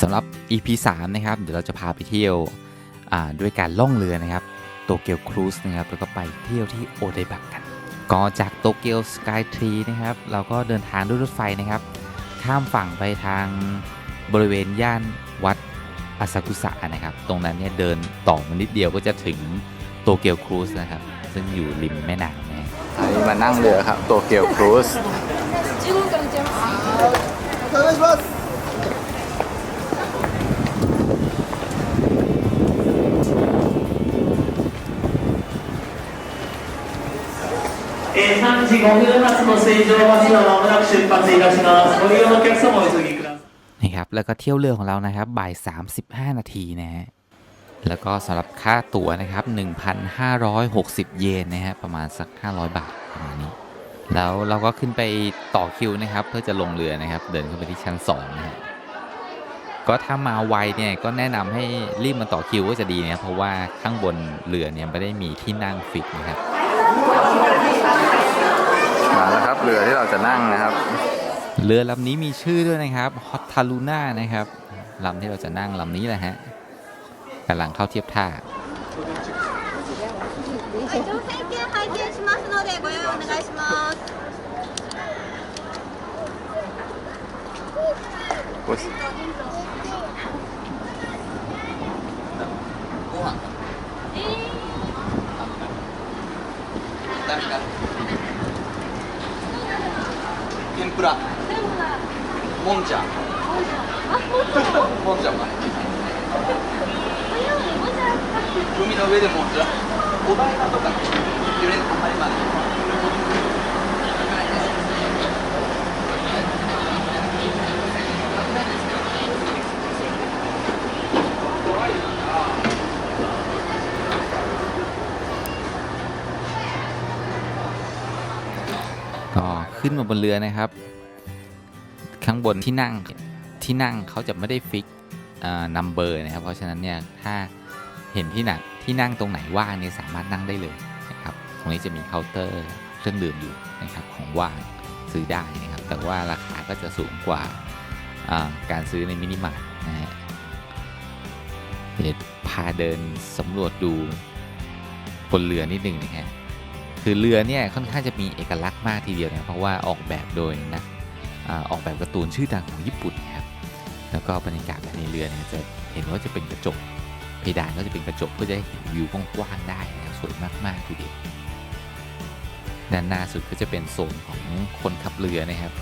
สำหรับ EP 3 นะครับ เดี๋ยวเราจะพาไปเที่ยวอ่าด้วยการล่องเรือนะครับ โตเกียวครูซนะครับ แล้วก็ไปเที่ยวที่โอเดบะกัน ก็จากโตเกียวสกายทรีนะครับ เราก็เดินทางด้วยรถไฟนะครับ ข้ามฝั่งไปทางบริเวณย่านวัดอาซากุสะนะครับ ตรงนั้นเนี่ยเดินต่อมานิดเดียวก็จะถึงโตเกียวครูซนะครับ ซึ่งอยู่ริมแม่น้ำนะอันนี้มานั่งเรือครับ โตเกียวครูซ えー、3時5分発の水上バスはまもなく出発いたします。ご利用のお客様お急ぎください。 นี่ครับ แล้วก็เที่ยวเรือของเรานะครับ บ่าย 35 นาทีนะฮะ แล้วก็สำหรับค่าตั๋วนะครับ 1,560 เยนนะฮะ ประมาณสัก 500 บาทประมาณนี้ แล้วเราก็ขึ้นไปต่อคิวนะครับ เพื่อจะลงเรือนะครับ เดินขึ้นไปที่ชั้น 2 นะฮะ ก็ถ้ามาไวเนี่ยก็แนะนำให้รีบมาต่อคิวก็จะดีนะเพราะว่าข้างบนเรือเนี่ยไม่ได้มีที่นั่งฟิกนะครับ มาแล้วครับเรือที่เราจะนั่งนะครับ เรือลำนี้มีชื่อด้วยนะครับฮอตทาลูน่านะครับลำที่เราจะนั่งลำนี้แหละฮะกำลังเข้าเทียบท่าโอ้ย ก็ขึ้นมาบนเรือนะครับ ข้างบนที่นั่งที่นั่งเขาจะไม่ได้ฟิกนัมเบอร์นะครับ เพราะฉะนั้นเนี่ยถ้าเห็นที่หนักที่นั่งตรงไหนว่างเนี่ยสามารถนั่งได้เลย รงนี้จะมีเคาน์เตอร์เครื่องดื่มอยู่นะครับของว่างซื้อได้นะครับ แต่ว่าราคาก็จะสูงกว่าการซื้อในมินิมาร์ทนะฮะเดี๋ยวพาเดินสำรวจดูบนเรือนิดหนึ่งนะฮะคือเรือเนี่ยค่อนข้างจะมีเอกลักษณ์มากทีเดียวนะเพราะว่าออกแบบโดยนักอออกแบบการ์ตูนชื่อดังของญี่ปุ่นนะครับ แล้วก็บรรยากาศภายในเรือเนี่ยจะเห็นว่าจะเป็นกระจกเพดานก็จะเป็นกระจกเพื่อจะให้เห็นวิวกว้างๆได้นะครับสวยมากๆทีเดียว ด้านหน้าสุดก็จะเป็นโซนของคนขับเรือนะครับ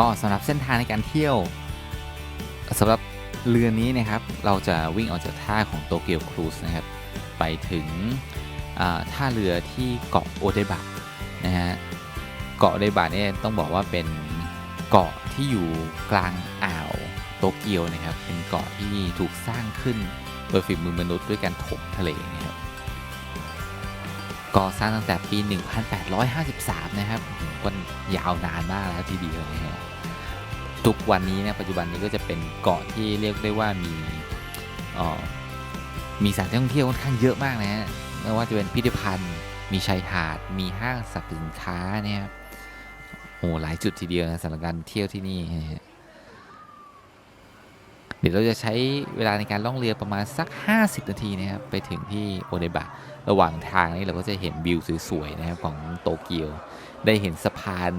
ก็สำหรับเส้นทางในการเที่ยวสำหรับเรือนี้นะครับเราจะวิ่งออกจากท่าของโตเกียวครูซนะครับไปถึงท่าเรือที่เกาะโอเดบะนะฮะเกาะโอเดบะเนี่ยต้องบอกว่าเป็นเกาะที่อยู่กลางอ่าวโตเกียวนะครับเป็นเกาะที่ถูกสร้างขึ้นโดยฝีมือมนุษย์ด้วยการถมทะเลนะครับก่อสร้างตั้งแต่ปี 1853 นะครับก็ยาวนานมากแล้วทีเดียวนะฮะ ทุกวันนี้นี่ยปัจจุบันนี้ก็จะเป็นเกาะที่เรียกได้ว่ามีอ่อมีสถานที่ท่องเที่ยวค่อนข้างเยอะมากนะฮะไม่ว่าจะเป็นพิพิธภัณฑ์ มีชายหาด มีห้างสรรพสินค้าเนี่ยครับโหหลายจุดทีเดียวนะสำหรับการเที่ยวที่นี่เดี๋ยวเราจะใช้เวลาในการล่องเรือประมาณสัก 50 นาทีนะครับไปถึงที่โอเดบะระหว่างทางนี้เราก็จะเห็นวิวสวยๆนะครับของโตเกียว ได้เห็นสะพาน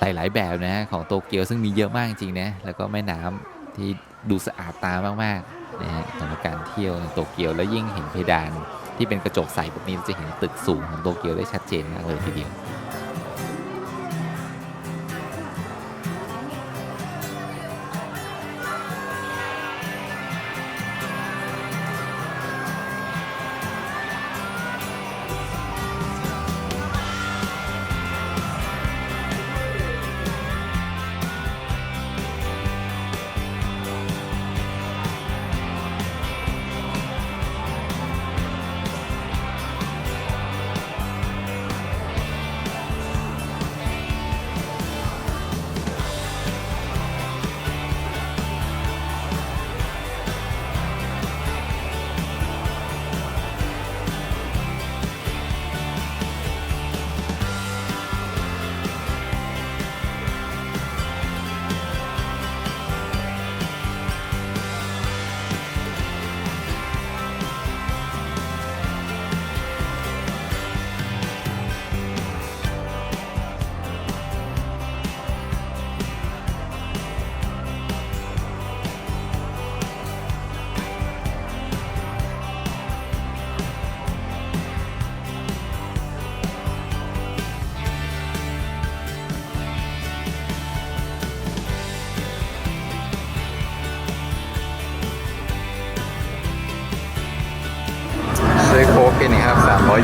หลาย ๆ แบบนะของโตเกียวซึ่งมีเยอะมากจริงนะแล้วก็แม่น้ำที่ดูสะอาดตามากๆนะฮะสำหรับการเที่ยวในโตเกียวแล้วยิ่งเห็นเพดานที่เป็นกระจกใสแบบนี้เราจะเห็นตึกสูงของโตเกียวได้ชัดเจนมากเลยทีเดียว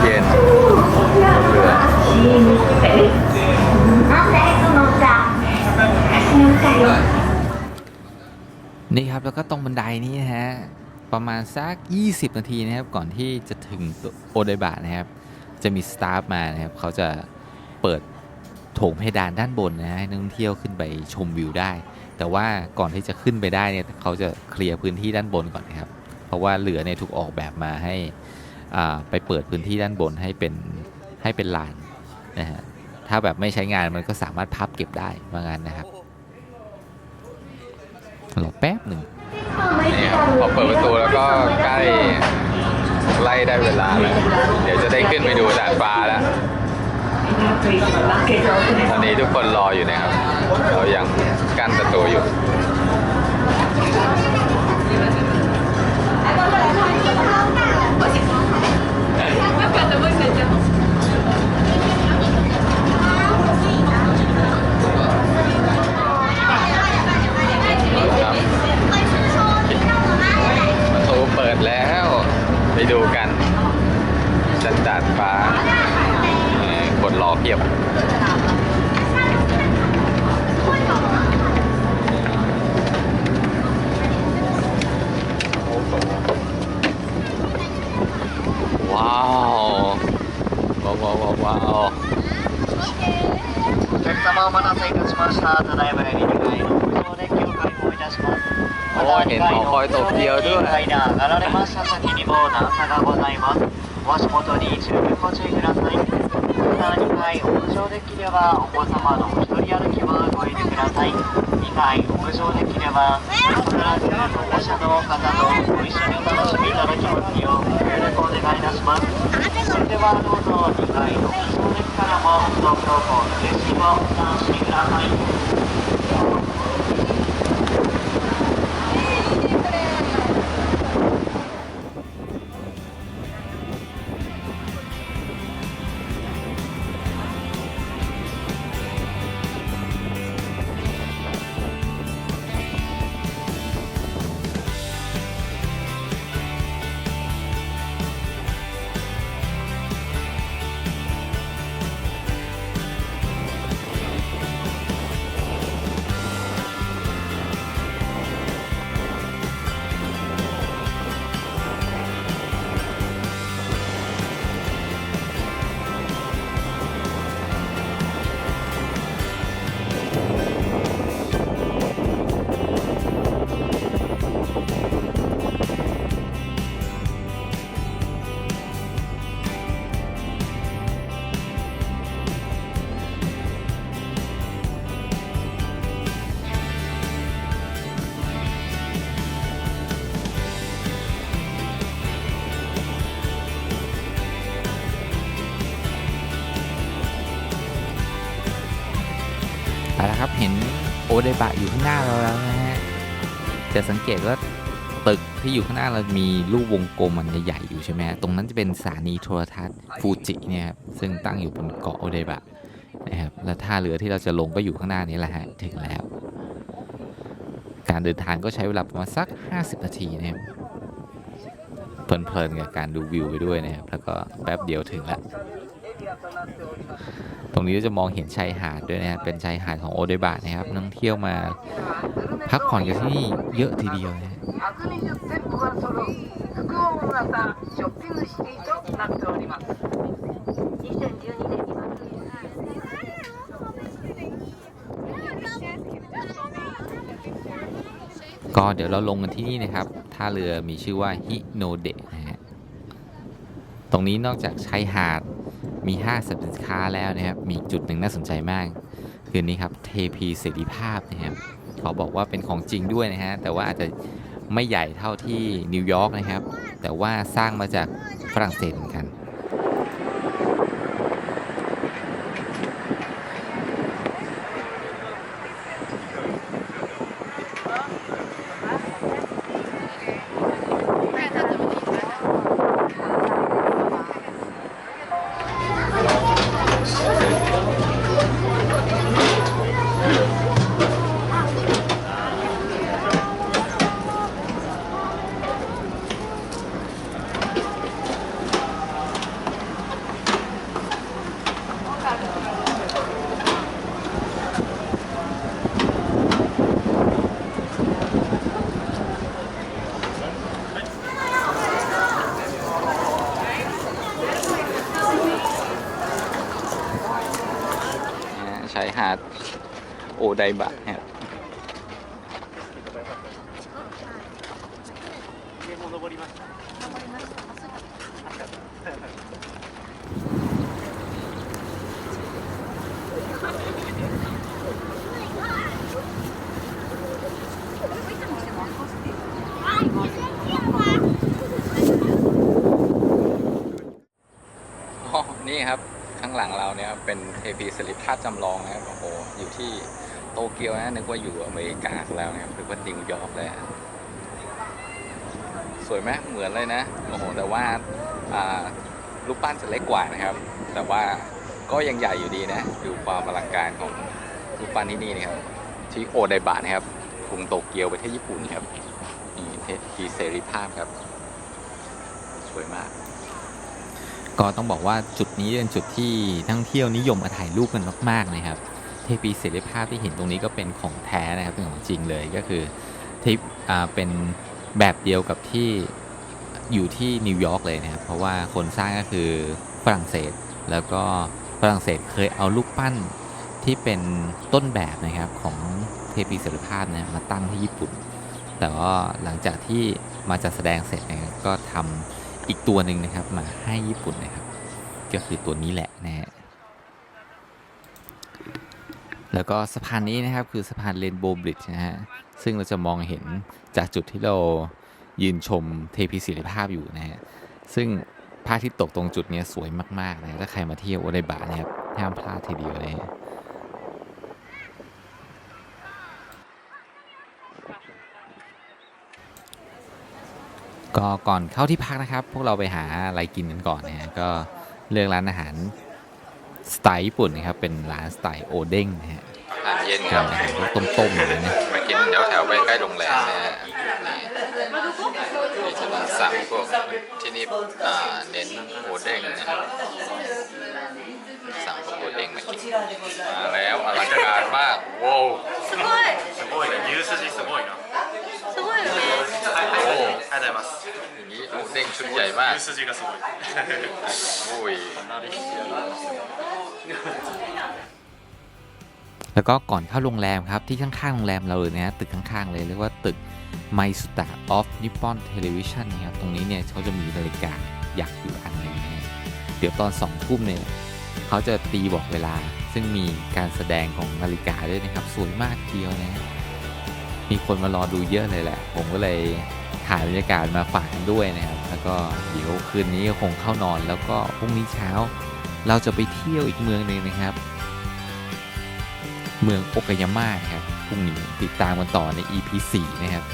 เย็นนี่ครับแล้วก็ตรงบันไดนี้นะฮะประมาณสัก 20 นาทีนะครับก่อนที่จะถึงโอเดบะนะครับ จะมีสตาฟมานะครับเขาจะเปิดโถงเพดานด้านบนนะให้นักท่องเที่ยวขึ้นไปชมวิวได้ แต่ว่าก่อนที่จะขึ้นไปได้เนี่ยเขาจะเคลียร์พื้นที่ด้านบนก่อนนะครับ เพราะว่าเหลือเนี่ยถูกออกแบบมาให้ ไปเปิดพื้นที่ด้านบนให้เป็นให้เป็นลานนะฮะถ้าแบบไม่ใช้งานมันก็สามารถพับเก็บได้ว่างั้นนะครับรอแป๊บหนึ่งนี่ครับพอเปิดประตูแล้วก็ใกล้ไล่ได้เวลาแล้วเดี๋ยวจะได้ขึ้นไปดูดาดฟ้าแล้วตอนนี้ทุกคนรออยู่นะครับ เรายังกั้นประตูอยู่ 変な声と屋上デ気をどうッキ階段上がられました先にも段差がございます。お足元に十分ご注意ください。また2階屋上デッキではお子様のお一人歩きはご遠慮ください。2階屋上デッキでは必ず保護者の方とご一緒にお楽しみいただきますようご協力お願いいたします。それではどうぞ2階の屋上デッキからも東京港の景色をお楽しみください。 ไปแล้วครับเห็นโอเดบะอยู่ข้างหน้าเราแล้วนะฮะจะสังเกตว่าตึกที่อยู่ข้างหน้าเรามีรูปวงกลมมันใหญ่ๆอยู่ใช่ไหมตรงนั้นจะเป็นสถานีโทรทัศน์ฟูจิเนี่ยครับซึ่งตั้งอยู่บนเกาะโอเดบะนะครับและท่าเรือที่เราจะลงก็อยู่ข้างหน้านี้แหละฮะถึงแล้ว การเดินทางก็ใช้เวลาประมาณสัก 50 นาทีนะครับเพลินๆกับการดูวิวไปด้วยนะครับแล้วก็แป๊บเดียวถึงแล้ว ตรงนี้จะมองเห็นชายหาดด้วยนะครับเป็นชายหาดของโอเดบะนะครับนักเที่ยวมาพักผ่อนกันที่นี่เยอะทีเดียวนะก็เดี๋ยวเราลงกันที่นี่นะครับท่าเรือมีชื่อว่าฮิโนเดะนะฮะตรงนี้นอกจากชายหาด มีห้างสรรพสินค้าแล้วนะครับ มีจุดหนึ่งน่าสนใจมาก คือนี้ครับเทพีเสรีภาพนะครับเขาบอกว่าเป็นของจริงด้วยนะฮะแต่ว่าอาจจะไม่ใหญ่เท่าที่นิวยอร์กนะครับ แต่ว่าสร้างมาจากฝรั่งเศสเหมือนกัน หาดโอไดบะครับอ๋อนี่ครับ ข้างหลังเราเนี่ยเป็นเทพีสลิปภาพจำลองนะครับโอ้โหอยู่ที่โตเกียวนะนึกว่าอยู่อเมริกาแล้วนะครับนึกว่านิวยอร์กเลยสวยไหมเหมือนเลยนะโอ้โหแต่ว่ารูปปั้นจะเล็กกว่านะครับ แต่ว่าก็ยังใหญ่อยู่ดีนะ ดูความอลังการของรูปปั้นที่นี่นะครับที่โอไดบะนะครับกรุงโตเกียวประเทศญี่ปุ่นครับนี่เทพีเสรีภาพครับ สวยมาก ก็ต้องบอกว่าจุดนี้เป็นจุดที่ท่องเที่ยวนิยมมาถ่ายรูปกันมากๆนะครับ เทปีเสรีภาพที่เห็นตรงนี้ก็เป็นของแท้นะครับเป็นของจริงเลยก็คือทปอ่าเป็นแบบเดียวกับที่อยู่ที่นิวยอร์กเลยนะครับ เพราะว่าคนสร้างก็คือฝรั่งเศส แล้วก็ฝรั่งเศสเคยเอารูปปั้นที่เป็นต้นแบบนะครับของเทปีเสรีภาพนี่ยมาตั้งที่ญี่ปุ่น แต่ว่าหลังจากที่มาจัดแสดงเสร็จนะครับก็ทำ อีกตัวหนึ่งนะครับมาให้ญี่ปุ่นนะครับ ก็คือตัวนี้แหละนะฮะแล้วก็สะพานนี้นะครับคือสะพานเรนโบว์บริดจ์นะฮะซึ่งเราจะมองเห็นจากจุดที่เรายืนชมเทพีศิริภาพอยู่นะฮะซึ่งพระอาทิตย์ตกตรงจุดนี้สวยมากๆนะถ้าใครมาเที่ยวโอไดบะนะครับห้ามพลาดทีเดียวนะฮะ ก็ก่อนเข้าที่พักนะครับ พวกเราไปหาอะไรกินกันก่อนนะฮะก็เลือกร้านอาหารสไตล์ญี่ปุ่นนะครับเป็นร้านสไตล์โอเด้งนะฮะอาหารเย็นคก็รับอาหารพวกต้มๆเลยนะมากินแถวแถวๆไปใกล้โรงแรมนะฮะนี่นี่จะมาสั่งพวกที่นี่อ่าเน้นโอเด้งนะครับสั่งพวกโอเด้งมากินมาแล้วอลังการมากว้าว เด้งชุดใหญ่มาก 牛すじがすごい โอ้ย แล้วก็ก่อนเข้าโรงแรมครับ ที่ข้างๆโรงแรมเราเลยนะฮะตึกข้างๆเลยเรียกว่าตึก m y s u t a of Nippon Television นะครับตรงนี้เนี่ยเขาจะมีนาฬิกายักษ์อยู่อันหนึ่งนะฮะเดี๋ยวตอนสองทุ่มเนี่ยเขาจะตีบอกเวลา ซึ่งมีการแสดงของนาฬิกาด้วยนะครับ สวยมากทีเดียวนะฮะมีคนมารอดูเยอะเลยแหละ ผมก็เลยถ่ายบรรยากาศมาฝากกันด้วยนะครับ แล้ว บ ก็เดี๋ยวคืนนี้ก็คงเข้านอน แล้วก็พรุ่งนี้เช้า เราจะไปเที่ยวอีกเมืองหนึ่งนะครับ เมืองโอกายาม่าครับพรุ่งนี้ติดตามกันต่อใน EP 4 นะครับ